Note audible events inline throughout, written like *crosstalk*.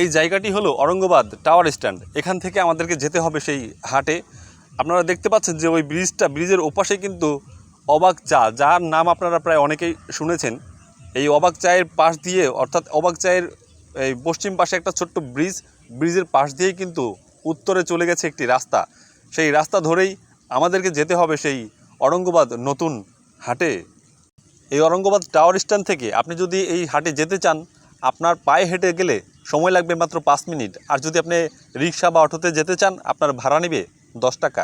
এই জায়গাটি হলো অরঙ্গবাদ টাওয়ার স্ট্যান্ড। এখান থেকে আমাদেরকে যেতে হবে সেই হাটে। আপনারা দেখতে পাচ্ছেন যে ওই ব্রিজটা, ব্রিজের ওপাশে কিন্তু অবাক চা, যার নাম আপনারা প্রায় অনেকেই শুনেছেন। এই অবাক চায়ের পাশ দিয়ে, অর্থাৎ অবাক চায়ের এই পশ্চিম পাশে একটা ছোট্ট ব্রিজ, ব্রিজের পাশ দিয়েই কিন্তু উত্তরে চলে গেছে একটি রাস্তা। সেই রাস্তা ধরেই আমাদেরকে যেতে হবে সেই অরঙ্গবাদ নতুন হাটে। এই অরঙ্গবাদ টাওয়ার স্ট্যান্ড থেকে আপনি যদি এই হাটে যেতে চান, আপনার পায়ে হেঁটে গেলে সময় লাগবে মাত্র পাঁচ মিনিট। আর যদি আপনি রিক্সা বা অটোতে যেতে চান, আপনার ভাড়া নেবে দশ টাকা।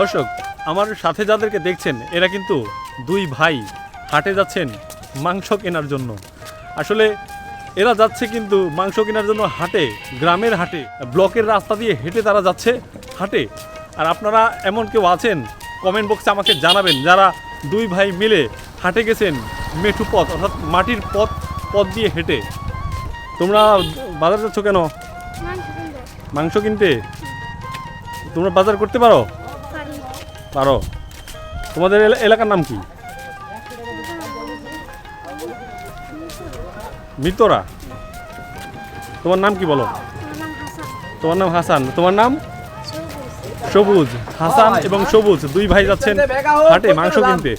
দর্শক আমার সাথে যাদেরকে দেখছেন এরা কিন্তু দুই ভাই হাটে যাচ্ছেন মাংস কেনার জন্য। আসলে এরা যাচ্ছে কিন্তু মাংস কেনার জন্য হাটে গ্রামের হাটে ব্লকের রাস্তা দিয়ে হেঁটে তারা যাচ্ছে হাটে। আর আপনারা এমন কেউ আছেন কমেন্ট বক্সে আমাকে জানাবেন যারা দুই ভাই মিলে হাটে গেছেন মেঠু পথ অর্থাৎ মাটির পথ পথ দিয়ে হেঁটে। তোমরা বাজার যাচ্ছ কেন? মাংস কিনতে। তোমরা বাজার করতে পারো পারি? পারো তোমাদের এলাকার নাম কি? মিতরা। তোমার নাম কি বলো? তোমার নাম হাসান। তোমার নাম? সবুজ। হাসান এবং সবুজ দুই ভাই যাচ্ছেন হাটে মাংস কিনতে।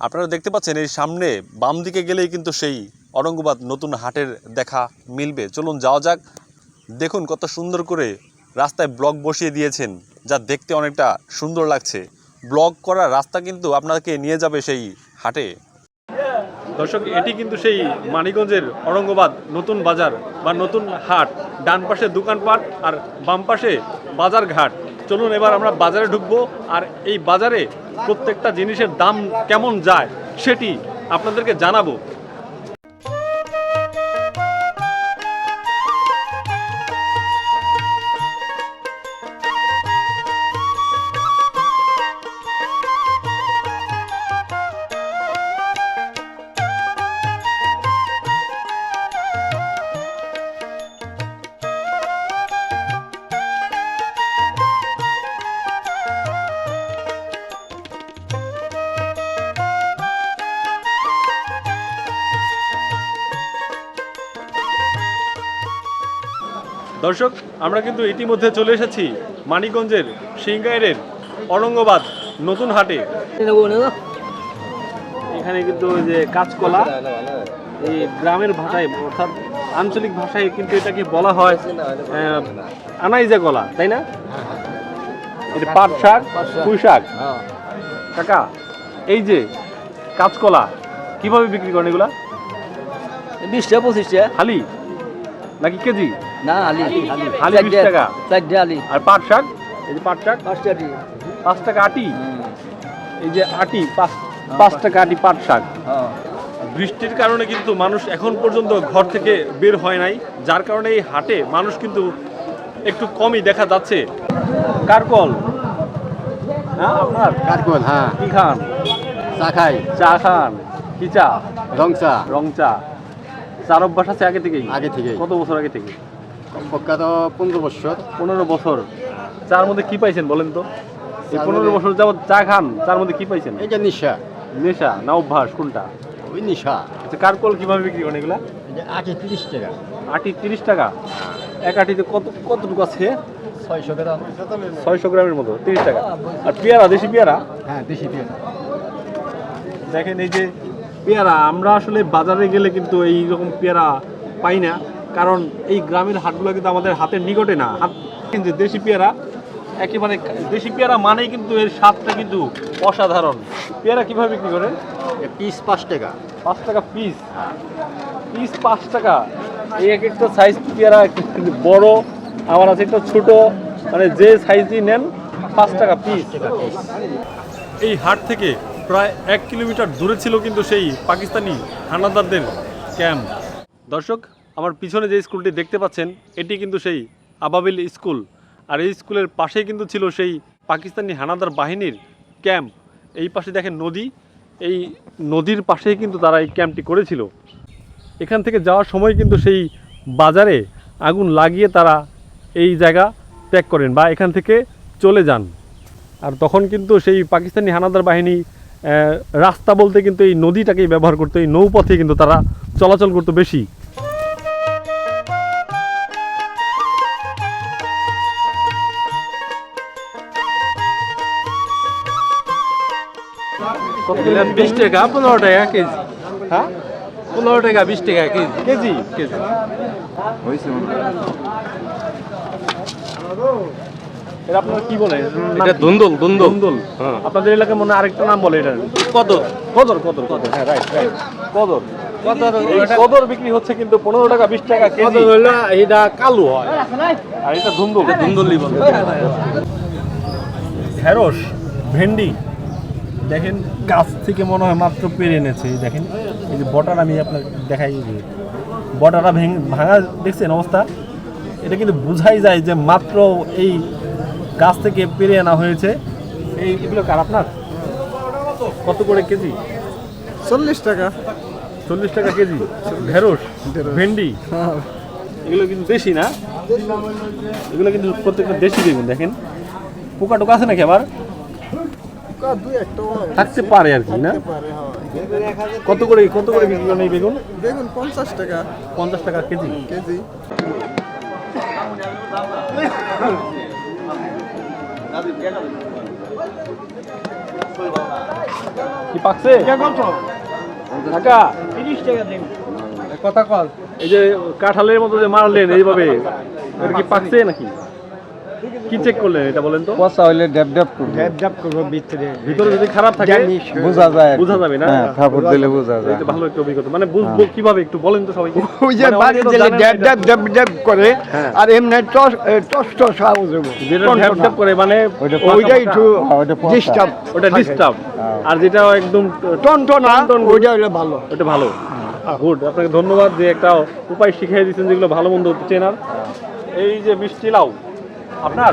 আপনারা দেখতে পাচ্ছেন এই সামনে বাম দিকে গেলেই কিন্তু সেই অরঙ্গবাদ নতুন হাটের দেখা মিলবে। চলুন যাওয়া যাক। দেখুন কত সুন্দর করে রাস্তায় ব্লক বসিয়ে দিয়েছেন যা দেখতে অনেকটা সুন্দর লাগছে। ব্লক করার রাস্তা কিন্তু আপনাকে নিয়ে যাবে সেই হাটে। দর্শক, এটি কিন্তু সেই মানিগঞ্জের অরঙ্গবাদ নতুন বাজার বা নতুন হাট। ডান পাশে দোকানপাট আর বাম পাশে বাজার ঘাট। চলুন এবার আমরা বাজারে ঢুকবো আর এই বাজারে প্রত্যেকটা জিনিসের দাম কেমন যায় সেটি আপনাদেরকে জানাব। দর্শক আমরা কিন্তু ইতিমধ্যে চলে এসেছি মানিকগঞ্জের সিংগাইরের অরঙ্গবাদ নতুন হাটে। এখানে কিন্তু ওই যে কাঁচকলা এই গ্রামের ভাষায় অর্থাৎ আঞ্চলিক ভাষায় কিন্তু এটাকে বলা হয় আনাইজা কলা তাই না? এটা পাট শাক পুঁই শাক। কাকা এই যে কাঁচকলা কীভাবে বিক্রি করেন এগুলা? বিশটা পঁচিশটা হালি? নাকি কেজি? না আলি আলি বিশ টাকা। চারটে আলি আর পাট শাক? এই যে পাট শাক? পাঁচটা আলি পাঁচ টাকা আটি? এই যে আটি পাঁচ পাঁচ টাকা আটি পাট শাক। হ্যাঁ। বৃষ্টির কারণে কিন্তু মানুষ এখন পর্যন্ত ঘর থেকে বের হয় নাই যার কারণে এই হাটে মানুষ কিন্তু একটু কমই দেখা যাচ্ছে। কারকল? হ্যাঁ আপনার? কাঠকোল হ্যাঁ। কি খান? চা খাই। চা খান। কি চা? রং চা। রং চা। চার অভ্যাস আছে আগে থেকেই? আগে থেকে কত বছর আগে থেকে? পক্কা তো পনেরো বছর। পনেরো বছর। চার মধ্যে কি পাইছেন বলেন তো? এই পনেরো বছর যাবত চা খান চার মধ্যে কি পাইছেন? এইটা নিশা। নেশা না অভ্যাস কোনটা? ওই নিশা। আচ্ছা কারকল কীভাবে বিক্রি করেন এগুলা? আটে তিরিশ টাকা। আটি তিরিশ টাকা? এক আটিতে কত কতটুকু আছে? ছয়শো গ্রাম। ছয়শো গ্রামের মতো তিরিশ টাকা। আর পেয়ারা দেশি পেয়ারা? হ্যাঁ দেশি পেঁয়াজ দেখেন এই যে পেয়ারা আমরা আসলে বাজারে গেলে কিন্তু এই রকম পেয়ারা পাই না। কারণ এই গ্রামের হাটগুলো কিন্তু আমাদের হাতের নিকটে না। হাত কিন্তু দেশি পেয়ারা একেবারে দেশি পেয়ারা মানেই কিন্তু এর স্বাদটা কিন্তু অসাধারণ। পেয়ারা কীভাবে বিক্রি করেন? পিস পাঁচ টাকা। পাঁচ টাকা পিস পিস পাঁচ টাকা। এই এক একটা সাইজ পেয়ারা একটু বড় আমার আছে একটা ছোট মানে যে সাইজই নেন পাঁচ টাকা পিস এই হাট থেকে প্রায় এক কিলোমিটার দূরে ছিল কিন্তু সেই পাকিস্তানি হানাদারদের ক্যাম্প। দর্শক, আমার পিছনে যে স্কুলটি দেখতে পাচ্ছেন, এটি কিন্তু সেই আবাবিল স্কুল। আর এই স্কুলের পাশেই কিন্তু ছিল সেই পাকিস্তানি হানাদার বাহিনীর ক্যাম্প। এই পাশে দেখেন নদী। এই নদীর পাশেই কিন্তু তারা এই ক্যাম্পটি করেছিল। এখান থেকে যাওয়ার সময় কিন্তু সেই বাজারে আগুন লাগিয়ে তারা এই জায়গা ত্যাগ করেন বা এখান থেকে চলে যান। আর তখন কিন্তু সেই পাকিস্তানি হানাদার বাহিনী রাস্তা বলতে কিন্তু এই নদীটাকেই ব্যবহার করতো এই নৌপথে কিন্তু তারা চলাচল করতো বেশি। বিশ টাকা পনেরো টাকা কেজি। হ্যাঁ? পনেরো টাকা বিশ টাকা কেজি। কেজি? কেজি। এটা আপনারা কি বলে? এটা দুন্দুল দুন্দুল। দুন্দুল। আপনাদের এলাকায় মনে হয় আরেকটা নাম বলে এটা। কত কদর কদর কদর। হ্যাঁ রাইট রাইট কদর। কদর বিক্রি হচ্ছে কিন্তু পনেরো টাকা বিশ টাকা কেজি। এটা কালু হয়। আর এটা ধুন্দুল দুন্দুলি বলে। ঢেঁড়স ভেন্ডি। দেখেন গাছ থেকে মনে হয় মাত্র পেরে এনেছে দেখেন। এই যে বটার আমি আপনার দেখাই ভেঙে ভাঙা দেখছেন অবস্থা? এটা কিন্তু বোঝাই যায় যে মাত্র এই গাছ থেকে পেরে আনা হয়েছে। এই এগুলো কার আপনার? কত করে কেজি? চল্লিশ টাকা। চল্লিশ টাকা কেজি। ঢেঁড়স ভেন্ডি। এগুলো কিন্তু দেশি না? এগুলো কিন্তু প্রত্যেকটা দেশি বেগুন দেখেন। পোকা টোকা আছে নাকি আবার? থাকতে পারে আর কি না? কত করে কত করে বিক্রি করেন এই বেগুন? বেগুন পঞ্চাশ টাকা। পঞ্চাশ টাকা কেজি। কেজি। কি পাকছে? কাকা কথা কল এই যে কাঁঠালের মতো যে মারলেন এইভাবে এটা কি পাকছে নাকি? কি চেক করলেন এটা বলেন তো? পচা হইলে ড্যাব ড্যাব করবে। ড্যাব ড্যাব করব ভিতরে ভিতরে যদি খারাপ থাকে বোঝা যায় আর বোঝা যাবে না? হ্যাঁ কাপড় দিলে বোঝা যায়। এটা ভালো একটা অভিজ্ঞতা। মানে বুঝব কীভাবে একটু বলেন তো সবাইকে। *laughs* ওই যে মানে বাড়ি দিলে করে *laughs* হ্যাঁ। আর এমনি টস টস টস আওয়াজ হবে যেটা করে মানে একটু হ্যাঁ। ডিস্টার্ব ওটা ডিস্টার্ব হ্যাঁ। আর যেটা একদম টন টন টন ওইটা ভালো। ওটা ভালো। গুড আপনাকে ধন্যবাদ যে একটা উপায় শিখিয়ে দিচ্ছেন যেগুলো ভালো মন্দ চেনার এই যে মিষ্টি লাউ। আপনার?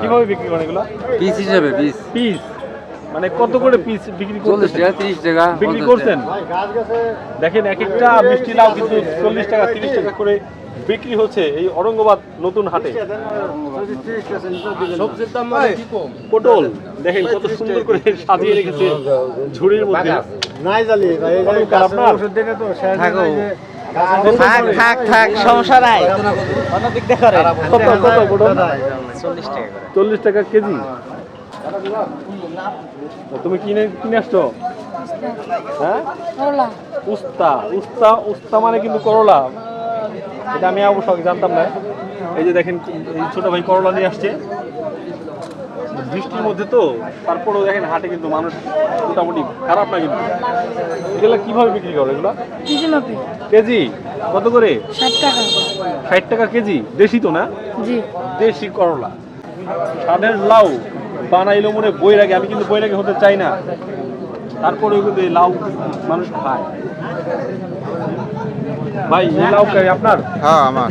কীভাবে বিক্রি করেন এগুলো? পিস হিসাবে পিস। পিস? মানে কত করে পিস বিক্রি চল্লিশ করতেছেন টাকা তিরিশ টাকা বিক্রি করছেন? দেখেন এক একটা মিষ্টি লাউ কিন্তু চল্লিশ টাকা তিরিশ টাকা করে বিক্রি হচ্ছে এই অরঙ্গবাদ নতুন হাটে। সবজির দাম মানে কি কম? পটল দেখেন কত সুন্দর করে সাজিয়ে রেখেছে ঝুড়ির মধ্যে। নাই জালি পটল আপনার? থাকো। থাক থাক থাক সমস্যা নাই। অন্যদিক দেখো রে কত কত পটল চল্লিশ টাকা কেজি? তুমি কিনে কিনে আসছো? হ্যাঁ? উস্তা উস্তা উস্তা মানে কিন্তু করলা। এটা আমি অবশ্য জানতাম না। এই যে দেখেন এই ছোট ভাই করলা নিয়ে আসছে। বৃষ্টির মধ্যে তো তারপরেও দেখেন হাটে কিন্তু মানুষ মোটামুটি খারাপ না কিন্তু। এগুলো কীভাবে বিক্রি করে এগুলো? কেজি কত করে? ষাট টাকা। ষাট টাকা কেজি? দেশি তো না? দেশি করলা। স্বাদের লাউ বানাইলো মনে বই বৈরাগে আমি কিন্তু বৈরাগে হতে চাই না। তারপরেও কিন্তু এই লাউ মানুষ খায়। ভাই এই লাউ খাই আপনার? হ্যাঁ আমার।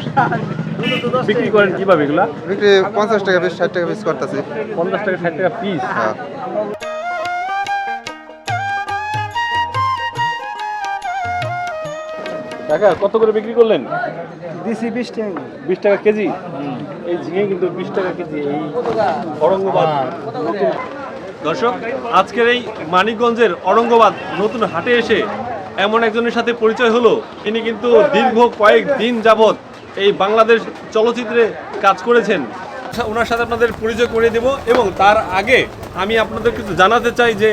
বিক্রি করেন কীভাবে এগুলা? বিক্রি পঞ্চাশ টাকা পিস ষাট টাকা পিস করতেছি। পঞ্চাশ টাকা ষাট টাকা পিস? হ্যাঁ। কত করে বিক্রি করলেন? দিছি বিশ টাকা। বিশ টাকা কেজি? এই ঝিঙে কিন্তু বিশ টাকা কেজি এই অরঙ্গবাদ। দর্শক আজকের এই মানিকগঞ্জের অরঙ্গবাদ নতুন হাটে এসে এমন একজনের সাথে পরিচয় হলো। তিনি কিন্তু দীর্ঘ কয়েক দিন যাবৎ এই বাংলাদেশ চলচ্চিত্রে কাজ করেছেন। ওনার সাথে আপনাদের পরিচয় করে দেব এবং তার আগে আমি আপনাদের কিছু জানাতে চাই যে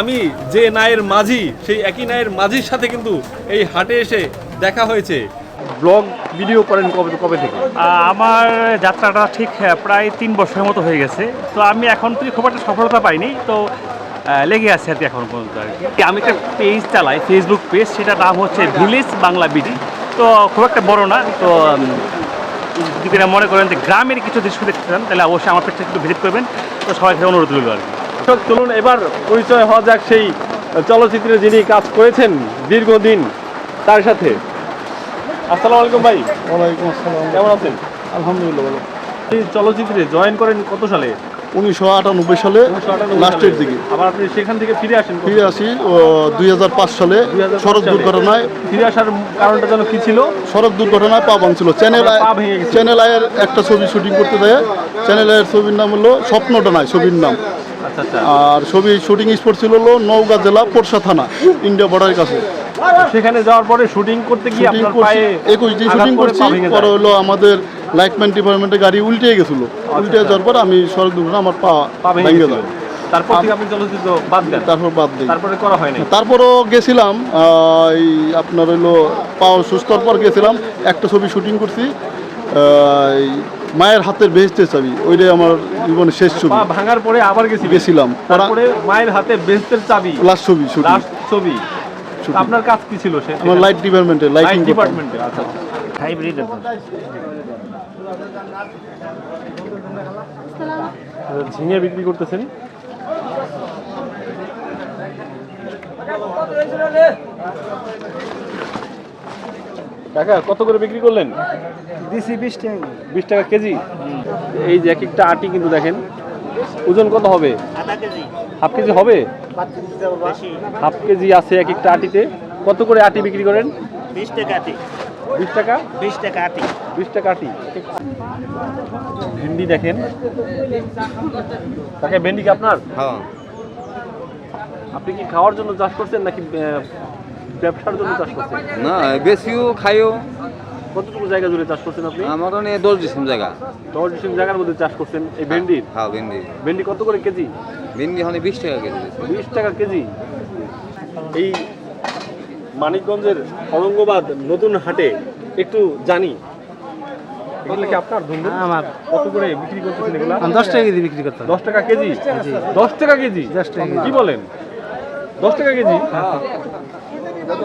আমি যে নায়ের মাঝি সেই একই নায়ের মাঝির সাথে কিন্তু এই হাটে এসে দেখা হয়েছে। ব্লগ ভিডিও করেন কবে কবে থেকে? আমার যাত্রাটা ঠিক প্রায় তিন বছরের মতো হয়ে গেছে। তো আমি এখন তুই খুব একটা সফলতা পাইনি তো লেগে আছে আর কি এখন পর্যন্ত আর কি। আমি একটা পেজ চালাই ফেসবুক পেজ সেটার নাম হচ্ছে ভিলেজ বাংলা বিডি তো খুব একটা বড় না তো যদি না মনে করেন যে গ্রামের কিছু দৃশ্য দেখতে চান তাহলে অবশ্যই আমার পেজটা একটু ভিজিট করবেন। তো সবাইকে অনুরোধ রইল আর কি। চলুন এবার পরিচয় হওয়া যাক সেই চলচ্চিত্রে যিনি কাজ করেছেন দীর্ঘদিন তার সাথে। আসসালামু আলাইকুম ভাই। ওয়ালাইকুম আসসালাম। কেমন আছেন? আলহামদুলিল্লাহ ভালো। এই চলচ্চিত্রে জয়েন করেন কত সালে? উনিশশো আটানব্বই সালে লাস্টের দিকে। আবার আপনি সেখান থেকে ফিরে আসেন ফিরে আসি দুই হাজার পাঁচ সালে 2005 সড়ক। দুর্ঘটনায়। ফিরে আসার কারণটা যেন কি ছিল? সড়ক দুর্ঘটনায় পা ভাঙছিল। চ্যানেল। চ্যানেল আয়ের একটা ছবি শুটিং করতে দেয়। চ্যানেল আয়ের ছবির নাম হলো স্বপ্নটা নাই ছবির নাম। আচ্ছা আচ্ছা। আর ছবি শুটিং স্পট ছিল হলো নওগাঁ জেলা পোরশা থানা ইন্ডিয়া বর্ডারের কাছে। সেখানে যাওয়ার পরে শুটিং করতে গিয়ে একুশ দিন শুটিং করছি পরে হলো আমাদের লাইটম্যান ডিপার্টমেন্টের গাড়ি উল্টে গেছিল। উল্টে যাওয়ার পর আমি সড়ক দুর্ঘটনা আমার পা পা ভেঙে যায়। তারপর আপনি চলচ্চিত্র বাদ দেন? তারপর বাদ দিই। তারপরে করা হয়নি তারপরও গেছিলাম এই আপনার হইল পাও সুস্থর পর গেছিলাম একটা ছবি শুটিং করছি মায়ের হাতের বেহেস্তের ছবি ওইটাই আমার জীবনের শেষ ছবি। ভাঙার পরে আবার গেছি গেছিলাম। তারপরে মায়ের হাতে বেস্তের চাবি? লাস্ট ছবি লাস্ট ছবি। আপনার কাজ কি ছিল সে আমার লাইট ডিপার্টমেন্টে লাইটিং লাইট ডিপার্টমেন্টে আচ্ছা হাইব্রিড ঝিঙে বিক্রি করতেছেন? কাকা কত করে বিক্রি করলেন? দিছি বিশ টাকা বিশ টাকা কেজি? এই যে এক একটা আটি কিন্তু দেখেন। ওজন কত হবে? হাফ কেজি হবে? হাফ কেজি আছে এক একটা আটিতে। কত করে আটি বিক্রি করেন? বিশ টাকা আটি। বিশ টাকা? বিশ টাকা আটি। বিশ টাকা আটি। ভেন্ডি দেখেন। তাকে ভেন্ডি কি আপনার? হ্যাঁ। আপনি কি খাওয়ার জন্য চাষ করছেন নাকি ব্যবসার জন্য চাষ করছেন? না বেশিও খাইও। কতটুকু জায়গা জুড়ে চাষ করছেন আপনি? আমার অনেক দশ ডিসিম জায়গা। দশ ডিসিম জায়গার মধ্যে চাষ করছেন এই ভেন্ডির হ্যাঁ ভেন্ডি। ভেন্ডি কত করে কেজি? ভেন্ডি হনে বিশ টাকা কেজি। বিশ টাকা কেজি। এই মানিকগঞ্জের অরঙ্গবাদ নতুন হাটে একটু জানি। এগুলো কি আপনার ধুন্দুল আমার। কত করে বিক্রি করতেছেন এগুলা? দশ টাকা কেজি বিক্রি করতে দশ টাকা কেজি? দশ টাকা কেজি? কি বলেন? দশ টাকা কেজি?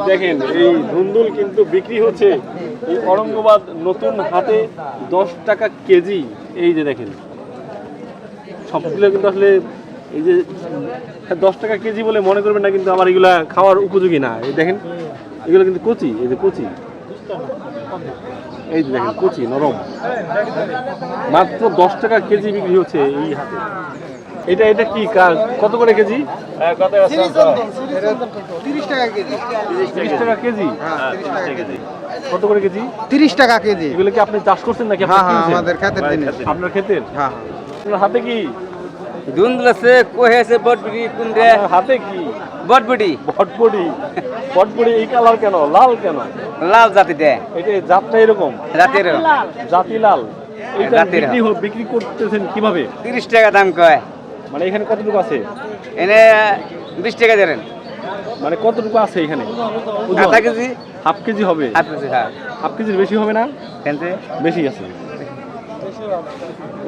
দেখেন এই ধুন্দুল কিন্তু বিক্রি হচ্ছে এই অরঙ্গবাদ নতুন হাটে দশ টাকা কেজি। এই যে দেখেন সবগুলো কিন্তু আসলে এই যে দশ টাকা কেজি বলে মনে করবেন না কিন্তু আমার এগুলা খাওয়ার উপযোগী না। এই দেখেন এগুলো কিন্তু কচি এই যে কচি। এই যে দেখেন কচি নরম। মাত্র দশ টাকা কেজি বিক্রি হচ্ছে এই হাটে। এটা এটা কি কা- কত করে কেজি? তিরিশ টাকা কেজি। কেজি? কত করে কেজি? তিরিশ টাকা কেজি। এগুলো কি আপনি চাষ করছেন নাকি হ্যাঁ, হ্যাঁ, আমাদের ক্ষেতের আপনার ক্ষেতের? হ্যাঁ। আপনার হাতে কি ধুন্দল আছে কহে আছে বটবিটি আপনার হাতে কি? বটবিটি। ভটপটি ভটপটি এই কালার কেন? লাল কেন? লাল জাতি দে এটা জাতটা এরকম? রাতের জাতি লাল। জাতির বিক্রি বিক্রি করতেছেন কীভাবে? তিরিশ টাকা দাম কয়। মানে এখানে কতটুকু আছে? এনে বিশ টাকা দেন মানে কতটুকু আছে এখানে? আধা কেজি। হাফ কেজি হবে। হাফ কেজি হ্যাঁ। হাফ কেজির বেশি হবে না? বেশি আছে।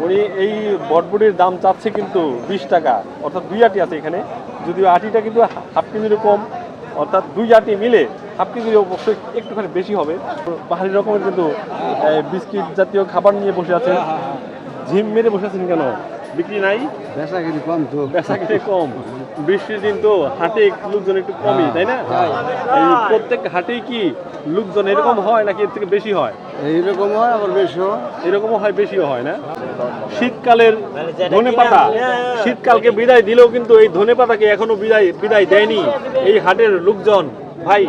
উনি এই বটবুটির দাম চাচ্ছে কিন্তু বিশ টাকা অর্থাৎ দুই আটি আছে এখানে। যদিও আটিটা কিন্তু হাফ কেজির কম অর্থাৎ দুই আটি মিলে হাফ কেজির অবশ্যই একটুখানি বেশি হবে। বাহারি রকমের কিন্তু বিস্কিট জাতীয় খাবার নিয়ে বসে আছে ঝিম মেরে বসে আছেন কেন? বিক্রি নাই? বেচা কিনি কম তো। বেচা কিনে কম। বৃষ্টির দিন তো হাটে লোকজন একটু কমই তাই না? এই প্রত্যেক হাটেই কি লোকজন এরকম হয় নাকি এর থেকে বেশি হয়? এইরকম হয় আবার বেশি হয়? এরকমও হয় বেশিও হয় না? শীতকালের ধনে পাতা শীতকালকে বিদায় দিলেও কিন্তু এই ধনে পাতাকে এখনও বিদায় বিদায় দেয়নি এই হাটের লোকজন। ভাই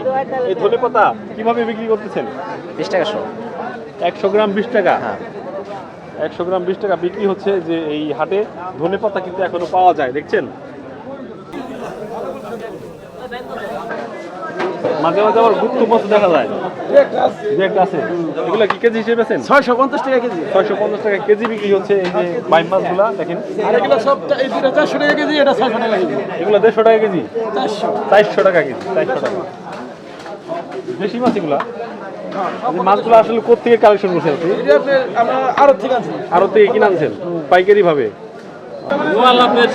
এই ধনে পাতা কীভাবে বিক্রি করতেছেন? বিশ টাকা শো। একশো গ্রাম বিশ টাকা? একশো গ্রাম বিশ টাকা বিক্রি হচ্ছে যে এই হাটে ধনে পাতা কিন্তু এখনও পাওয়া যায় দেখছেন? মাঝে মাঝে আবার গুপ্ত পথ দেখা যায়। একটা আছে। এগুলো কি কেজি হিসেবে বেছেন ছয়শো পঞ্চাশ টাকা কেজি। ছয়শো পঞ্চাশ টাকা কেজি বিক্রি হচ্ছে এই যে বাইম মাছগুলা দেখেন। আর এগুলো সব এই দুটো চারশো টাকা কেজি এটা ছয়শো টাকা কেজি। এগুলো দেড়শো টাকা কেজি? চারশো। চারশো টাকা কেজি চারশো টাকা। দেশি মাছ এগুলা? মাছগুলো আসলে কোথেকে কালেকশন করছেন আপনি? আরও ঠিক আছে আরও থেকে কিনে আনছেন? পাইকারি ভাবে?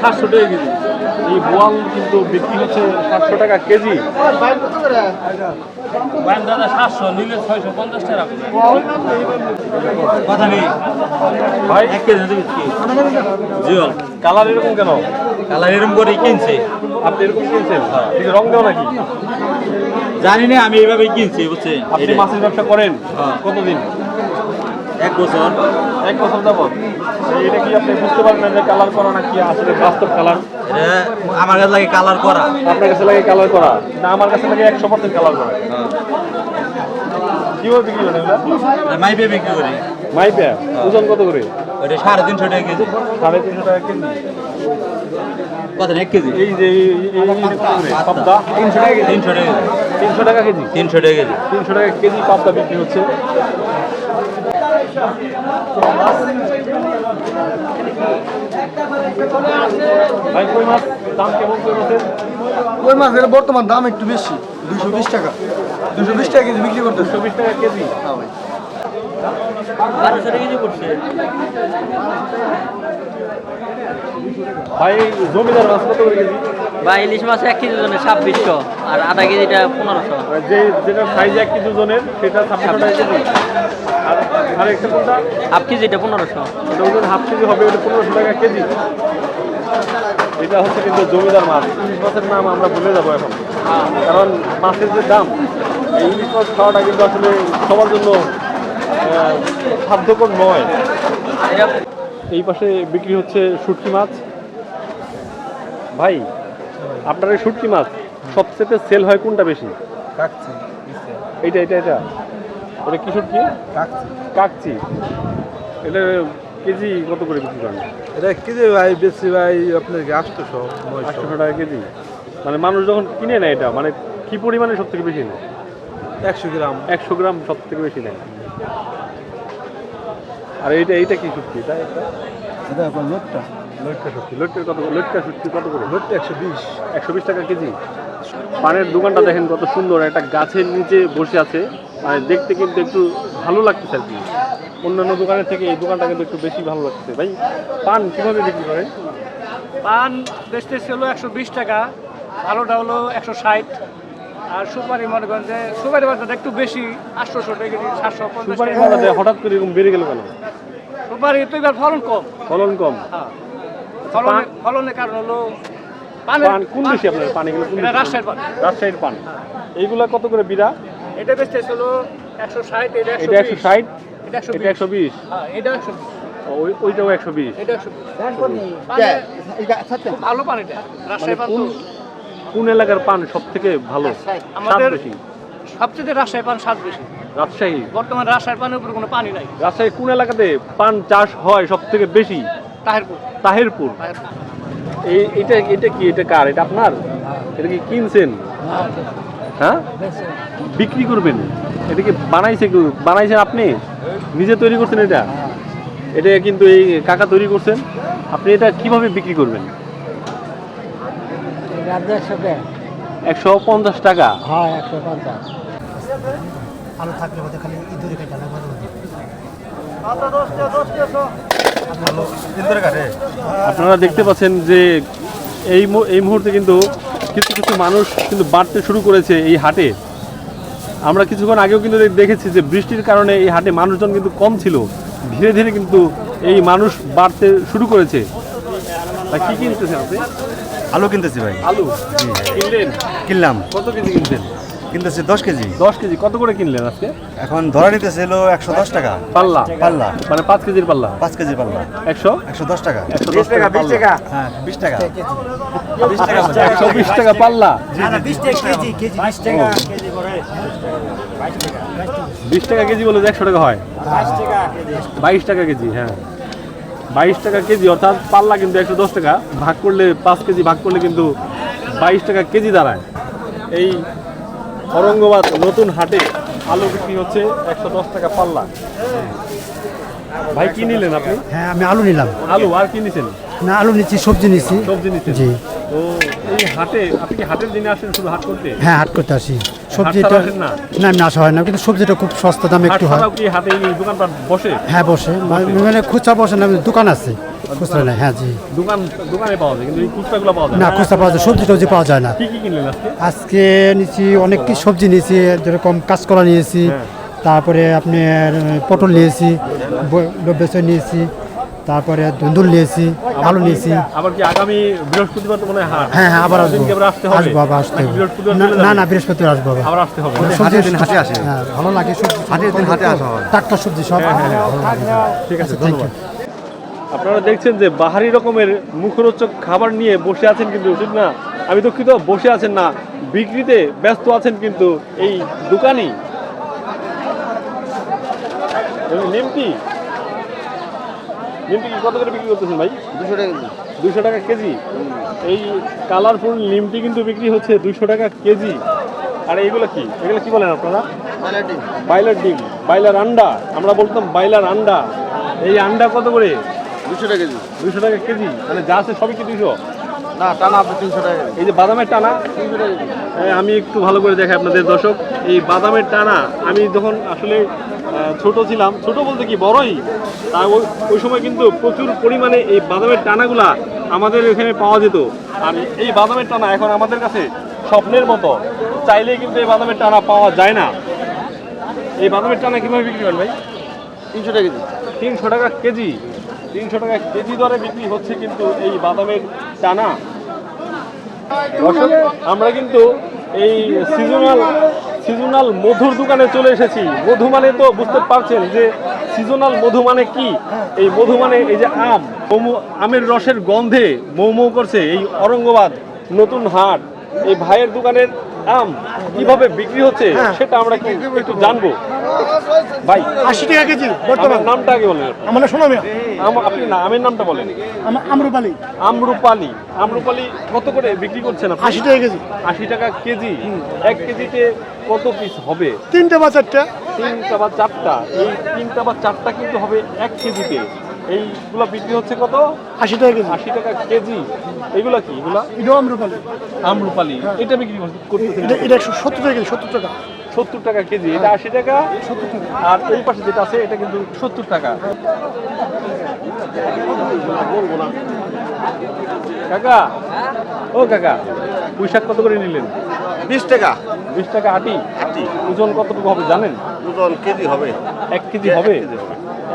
সাতশো টাকা কেজি। এই বোয়াল কিন্তু বিক্রি হচ্ছে সাতশো টাকা কেজি। দাদা সাতশো নিলে ছয়শো পঞ্চাশ টাকা। ভাই। এক কেজি জিওল কালার এরকম কেন? কালার এরকম করে কিনছে। আপনি এরকম কিনছেন? ঠিক রং দেওয়া নাকি? জানি না আমি এইভাবেই কিনছি বুঝছে আপনি মাছের ব্যবসা করেন? হ্যাঁ। কতদিন? এক বছর। এক বছর যাবত এটা কি আপনি বুঝতে পারেন না যে কালার করা নাকি আসলে বাস্তব কালার আমার কাছে লাগে কালার করা। আপনার কাছে লাগে কালার করা? না আমার কাছে লাগে একশো পার্সেন্ট কালার করা। কীভাবে বিক্রি করেন? মাইপে বিক্রি করি। মাইপে? ওজন কত করে? সাড়ে তিনশো টাকা কেজি। সাড়ে তিনশো টাকা কেজি? কত এক কেজি? এই যে? পাবদা? তিনশো টাকা তিনশো টাকা তিনশো টাকা কেজি? তিনশো টাকা কেজি। তিনশো টাকা কেজি পাবদা বিক্রি হচ্ছে। ভাই কই মাছ? দাম কেমন কই মাছের? বর্তমান দাম একটু বেশি দুশো বিশ টাকা। দুশো বিশ টাকা কেজি বিক্রি করতেছে। চব্বিশ টাকা কেজি? হ্যাঁ ভাই। বারোশো টাকা কেজি পড়ছে। ভাই জমিদার মাছ কত করে কেজি? বা ইলিশ মাছ এক কেজি জন্য ছাব্বিশশো আর আধা কেজিটা পনেরোশো। যে যেটা সাইজ এক কেজি সেটা ছাব্বিশশো আর আর একটা কোনটা? হাফ কেজিটা পনেরোশো। ওজন হাফ কেজি হবে ওটা পনেরোশো টাকা কেজি। এটা হচ্ছে কিন্তু জমিদার মাছ। ইলিশ মাছের নাম আমরা ভুলে যাব এখন। কারণ মাছের যে দাম এই ইলিশ মাছ খাওয়াটা কিন্তু আসলে সবার জন্য সাধ্যকর নয়। এই পাশে বিক্রি হচ্ছে শুটকি মাছ। ভাই আপনার এই শুটকি মাছ সবচেয়ে সেল হয় কোনটা বেশি? এইটা এটা এটা এটা কি শুটকি? কাকচি। এটা কেজি কত করে বিক্রি করেন? এটা কেজি ভাই বেশি ভাই আপনার আটশোশো আটশোশো টাকা কেজি। মানে মানুষ যখন কিনে নেয় এটা মানে কি পরিমাণে সব থেকে বেশি নেয়? একশো গ্রাম। একশো গ্রাম সব থেকে বেশি নেয়। আর এইটা এইটা কি শুটকি? এটা এটা? আপনার লোটটা লটকা কত লটকা কত করে? একশো বিশ একশো বিশ টাকা কেজি। পানের দোকানটা দেখেন কত সুন্দর একটা গাছের নিচে বসে আছে। মানে দেখতে কিন্তু একটু ভালো লাগতেছে আর কি। অন্যান্য দোকানের থেকে এই দোকানটা কিন্তু একটু বেশি ভালো লাগতেছে। ভাই পান কীভাবে বিক্রি করেন? পান বেচতে ছিল একশো বিশ টাকা ভালোটা হলো একশো ষাট। আর সুপারি মনে করেন যে সুপারি বাজারটা একটু বেশি আটশোশো টাকা কেজি সাতশো সুপারি হঠাৎ করে এরকম বেড়ে গেল কেন? সুপারি তো এবার ফলন কম। ফলন কম। হ্যাঁ। ফলনের কারণ হলো পানের পান কোন দেশে আপনার পান এগুলো? রাজশাহীর পান। রাজশাহীর পান। এইগুলা কত করে বিড়া? এটা ছিল একশো ষাট এটা এটা একশো ষাট? এটা একশো এটা একশো বিশ? হ্যাঁ এটা একশো ওইটাও একশো বিশ। এটা একশো ভালো পান এটা। রাজশাহী পান কোন কোন এলাকার পান সব থেকে ভালো আমাদের সবচেয়ে রাজশাহী পান স্বাদ বেশি। রাজশাহী? বর্তমানে রাজশাহীর পানের উপরে কোনো পানি নাই। রাজশাহী কোন এলাকাতে পান চাষ হয় সব থেকে বেশি? তাহেরপুর। এই এটা এটা কি এটা কার? এটা আপনার? এটা কি কিনছেন? হ্যাঁ? বিক্রি করবেন? এটা কি বানাইছে বানাইছেন আপনি? নিজে তৈরি করছেন এটা? এটা কিন্তু এই কাকা তৈরি করছেন। আপনি এটা কীভাবে বিক্রি করবেন? একশো পঞ্চাশ টাকা? আপনারা দেখতে পাচ্ছেন যে এই এই মুহূর্তে কিন্তু কিছু কিছু মানুষ কিন্তু বাড়তে শুরু করেছে এই হাটে। আমরা কিছুক্ষণ আগেও কিন্তু দেখেছি যে বৃষ্টির কারণে এই হাটে মানুষজন কিন্তু কম ছিল। ধীরে ধীরে কিন্তু এই মানুষ বাড়তে শুরু করেছে। তা কি কিনতেছেন আপনি? আলু কিনতেছি ভাই। আলু? কিনলেন? কিনলাম। কত কেজি কিনছেন কিনতেছি দশ কেজি। দশ কেজি। কত করে কিনলেন আজকে? এখন ধরা নিতেছিল একশো দশ টাকা। পাল্লা? পাল্লা। মানে পাঁচ কেজির পাল্লা? পাঁচ কেজি পাল্লা। একশো? একশো দশ টাকা। একশো দশ টাকা হ্যাঁ বিশ টাকা। বিশ টাকা একশো বিশ টাকা পাল্লা। বিশ টাকা কেজি বলে একশো টাকা হয়। বাইশ টাকা কেজি হ্যাঁ। বাইশ টাকা কেজি অর্থাৎ পাল্লা কিন্তু একশো দশ টাকা। ভাগ করলে পাঁচ কেজি ভাগ করলে কিন্তু বাইশ টাকা কেজি দাঁড়ায়। এই ঔরঙ্গাবাদ নতুন হাটে আলু বিক্রি হচ্ছে একশো দশ টাকা পাল্লা। ভাই কি নিলেন আপনি? হ্যাঁ আমি আলু নিলাম। আলু আর কি নিছেন? না আলু নিচ্ছি সবজি নিচ্ছি। সবজি নিচ্ছেন? জি। তো এই হাটে আপনি কি হাটের দিনে আসেন শুধু হাট করতে? হ্যাঁ হাট করতে আসি। সবজিটা না? না আসা হয় না কিন্তু সবজিটা খুব সস্তা দামে একটু হয়। কি হাটে দোকানপাট বসে? হ্যাঁ বসে। মানে মানে খুচরা বসে না দোকান আছে। খুচরা নেই হ্যাঁ জি। দোকান দোকানে পাওয়া যায় কিন্তু এই খুচরাগুলো পাওয়া যায় না। না খুচরা পাওয়া যায় সবজি টবজি পাওয়া যায় না। কি কি কিনলেন আজকে? আজকে নিয়েছি অনেক কি সবজি নিয়েছি যেরকম কাঁচকলা নিয়েছি তারপরে আপনার পটল নিয়েছি বেসন নিয়েছি তারপরে ধুন্দুল নিয়েছি আলু নিয়েছি। আবার কি আগামী বৃহস্পতিবার তো মনে হয়? হ্যাঁ হ্যাঁ আবার আসব। সেদিনকে আবার আসতে হবে? আসব আবার আসতে হবে। না না বৃহস্পতিবার আসব আবার। আবার আসতে হবে? সবজি দিন হাটে আসে। হ্যাঁ ভালো লাগে সবজি হাটের দিন হাটে আসা হয়। টাটকা সবজি সব হ্যাঁ, ঠিক আছে থ্যাংক ইউ আপনারা দেখছেন যে বাহারি রকমের মুখরোচক খাবার নিয়ে বসে আছেন কিন্তু ঠিক না? আমি দুঃখিত বসে আছেন না। বিক্রিতে ব্যস্ত আছেন কিন্তু এই দোকানি। নিমটি নিমটি কি কত করে বিক্রি করতেছেন ভাই? দুশো টাকা দুশো টাকা কেজি? এই কালারফুল নিমটি কিন্তু বিক্রি হচ্ছে দুশো টাকা কেজি। আর এইগুলো কি? এগুলো কি বলেন আপনারা? বাইলার ডিম। বাইলার আন্ডা। আমরা বলতাম বাইলার আন্ডা। এই আন্ডা কত করে? দুশো টাকা কেজি। দুশো টাকা কেজি। মানে যা আছে সবই কি দুশো? না টানা আপনি তিনশো টাকা এই যে বাদামের টানা এই আমি একটু ভালো করে দেখাই আপনাদের দর্শক। এই বাদামের টানা আমি যখন আসলে ছোট ছিলাম ছোট বলতে কি বড়ই তা ওই- ওই সময় কিন্তু প্রচুর পরিমাণে এই বাদামের টানাগুলা আমাদের এখানে পাওয়া যেত। আর এই বাদামের টানা এখন আমাদের কাছে স্বপ্নের মতো। চাইলে কিন্তু এই বাদামের টানা পাওয়া যায় না। এই বাদামের টানা কীভাবে বিক্রি করেন ভাই? তিনশো টাকা কেজি। তিনশো টাকা কেজি। তিনশো টাকা কেজি দরে বিক্রি হচ্ছে কিন্তু এই বাদামের দর্শক, আমরা কিন্তু এই সিজনাল সিজনাল মধুর দোকানে চলে এসেছি। মধু মানে তো বুঝতে পারছেন যে সিজনাল মধু মানে কি? এই মধু মানে এই যে আম। আমের রসের গন্ধে মৌ মৌ করছে এই অরঙ্গবাদ নতুন হাট। এই ভাইয়ের দোকানের আম কীভাবে বিক্রি হচ্ছে সেটা আমরা কি একটু জানব। ভাই আশি টাকা কেজি আমার নামটা আগে বলেন। আমার শোনো আপনি না আমের নামটা বলেন। আমরুপালি। আমরুপালি। আমরুপালি কত করে বিক্রি করছেন আপনি? আশি টাকা কেজি। আশি টাকা কেজি। এক কেজিতে কত পিস হবে? তিনটে বা চারটা। তিনটা বা চারটা। এই তিনটা বা চারটা কিন্তু হবে এক কেজিতে। এইগুলো বিক্রি হচ্ছে কত? আশি টাকা কেজি। আশি টাকা কেজি। এগুলা কি? এগুলা? এটাও আমরুপালি। আমরুপালি। এটা বিক্রি করতেছে এটা এটা একশো সত্তর টাকা কেজি সত্তর টাকা। সত্তর টাকা কেজি। এটা আশি টাকা? আর এই পাশে যেটা আছে এটা কিন্তু সত্তর টাকা। বলব না কাকা? ও কাকা পুঁইশাক কত করে নিলেন? বিশ টাকা। বিশ টাকা আটি। আটি। ওজন কতটুকু হবে জানেন? ওজন কেজি হবে? এক কেজি হবে।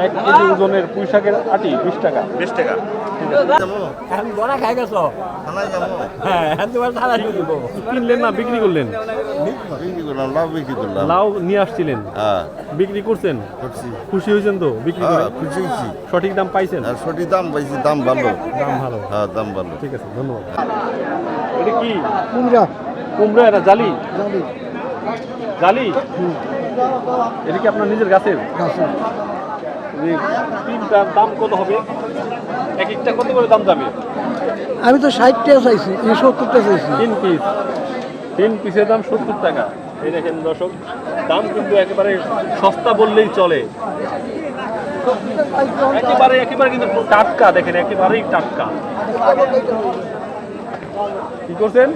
এক কেজি ওজনের পুঁইশাকের আটি বিশ টাকা। বিশ টাকা। কিনলেন না বিক্রি করলেন? বিক্রি করলাম লাভ বিক্রি করলাম। লাউ নিয়ে আসছিলেন? হ্যাঁ। বিক্রি করছেন? খুশি হয়েছেন তো বিক্রি করে? হ্যাঁ খুশি হয়েছি। সঠিক দাম পাইছেন? আর সঠিক দাম পাইছি দাম ভালো। দাম ভালো। হ্যাঁ দাম ভালো। ঠিক আছে ধন্যবাদ। এটা কি? কুমড়া। কুমড়া এটা জালি? জালি। এটা কি আপনার নিজের গাছের। যে তিনটার দাম কত হবে? এক একটা কত করে দাম যাবে? আমি তো ষাট টাকা চাইছি এই সত্তরটা চাইছি। তিন পিস তিন পিসের দাম সত্তর টাকা। এই দেখেন দর্শক দাম কিন্তু একেবারে সস্তা বললেই চলে। একেবারে একেবারে কিন্তু টাটকা দেখেন একেবারেই টাটকা। কি করছেন?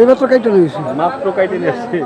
এইবার তো কাইটে নিয়েছি। মাত্র কাইটে নিয়ে আসছে